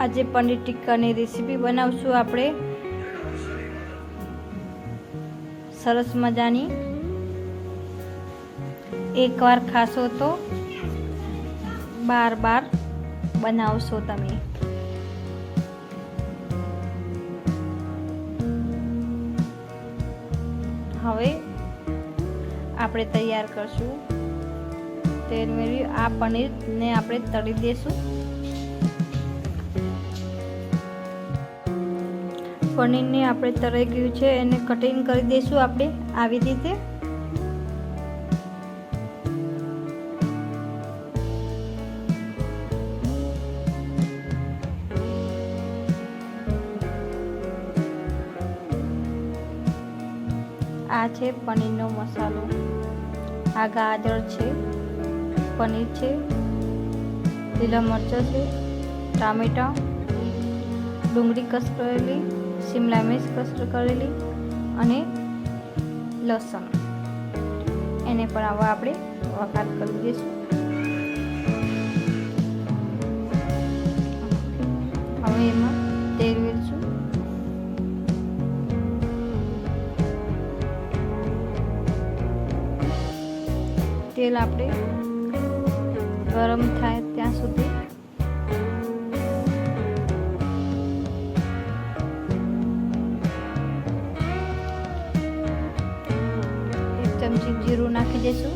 આજે પનીર ટિક્કાની રેસીપી બનાવશું આપણે. સરસ મજાની. એકવાર ખાશો તો બાર બાર બનાવશો તમે. હવે આપણે તૈયાર કરશું. મેળવી આ પનીરને આપણે તળી દઈશું પનીરને આપણે તળાઈ ગયું છે, એને કટિંગ કરી દઈશું આપણે આવી રીતે. આ છે પનીરનો મસાલો. આ ગાજર છે, પનીર છે, લીલા મરચાં છે, ટામેટાં, ડુંગળી કસ કરેલી શિમલા મિર્ચ કસ કરેલી અને લસણ. એને પણ હવે આપણે વઘાર કરી દઈશું. હવે એમાં તેલ વેરશું તેલ આપણે ગરમ થાય ત્યાં સુધી જીરું નાખી દઈશું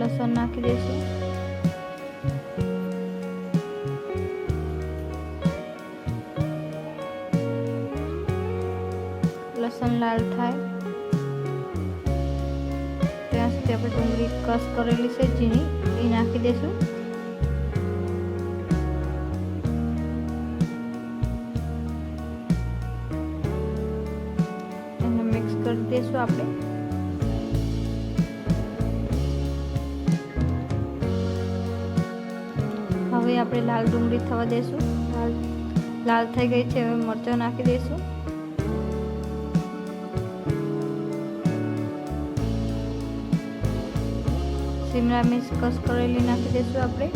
લસણ નાખી દઈશું લસણ લાલ થાય. ત્યાં સુધી આપણે ડુંગળી કસ કરેલી છે, ઝીણી, એ નાખી દઈશું દઈશું આપણે. હવે આપણે લાલ ડુંગળી થવા દઈશું લાલ લાલ થઈ ગઈ છે, હવે મરચાં નાખી દઈશું શિમલા મિર્ચ કસ કરેલી નાખી દઈશું આપણે.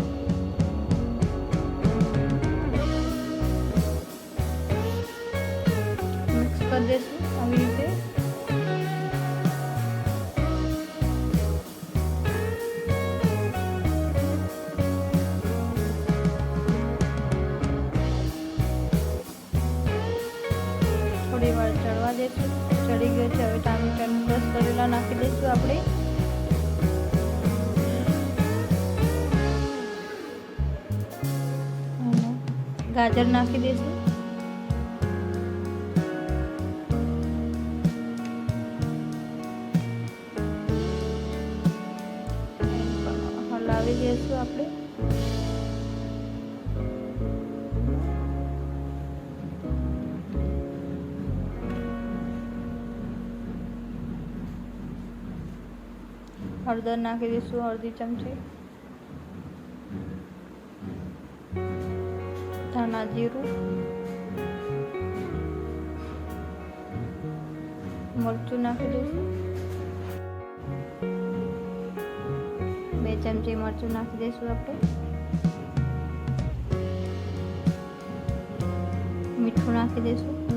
કરી દઈશું આવી રીતે. ચડી ગયો છે. હવે ટામેટાનું ક્રશ કરેલા નાખી દઈશું આપણે. ગાજર નાખી દઈશું. હલાવી દઈશું આપણે. હળદર નાખી દઈશું, અડધી ચમચી. ધાણા જીરું. મરચું નાખી દઈશું. બે ચમચી મરચું નાખી દઈશું આપણે. મીઠું નાખી દઈશું.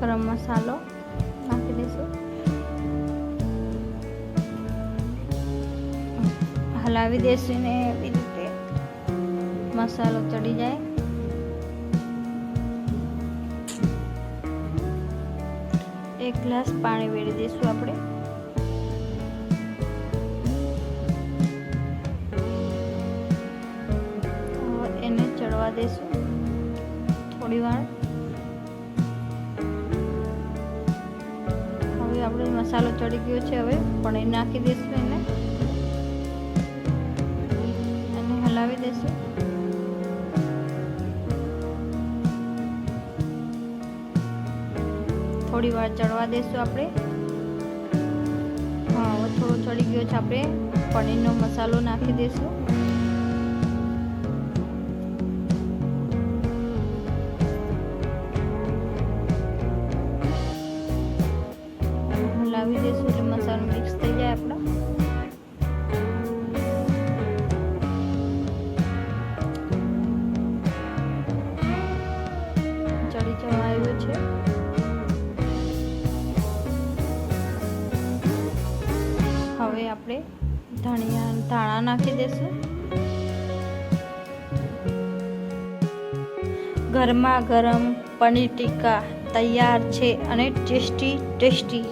ગરમ મસાલો. દઈશું હલાવી દેશું ને એવી રીતે. મસાલો ચડી જાય. એક ગ્લાસ પાણી વેળી દઈશું આપણે. એને ચડવા દઈશું થોડી વાર. આપણે મસાલો ચડી ગયો છે હવે પનીર નાખી દઈશું એને. અને હલાવી દઈશું થોડી વાર ચડવા દઈશું આપણે. હા થોડો ચડી ગયો છે આપણે પનીરનો મસાલો નાખી દઈશું હલાવી દઈશું એટલે મસાલો મિક્સ થઈ જાય આપણો ચડી જવા આવ્યો છે. હવે આપણે ધણિયા ધાણા નાખી દઈશું ગરમા ગરમ પનીર ટીકા તૈયાર છે અને ટેસ્ટી ટેસ્ટી.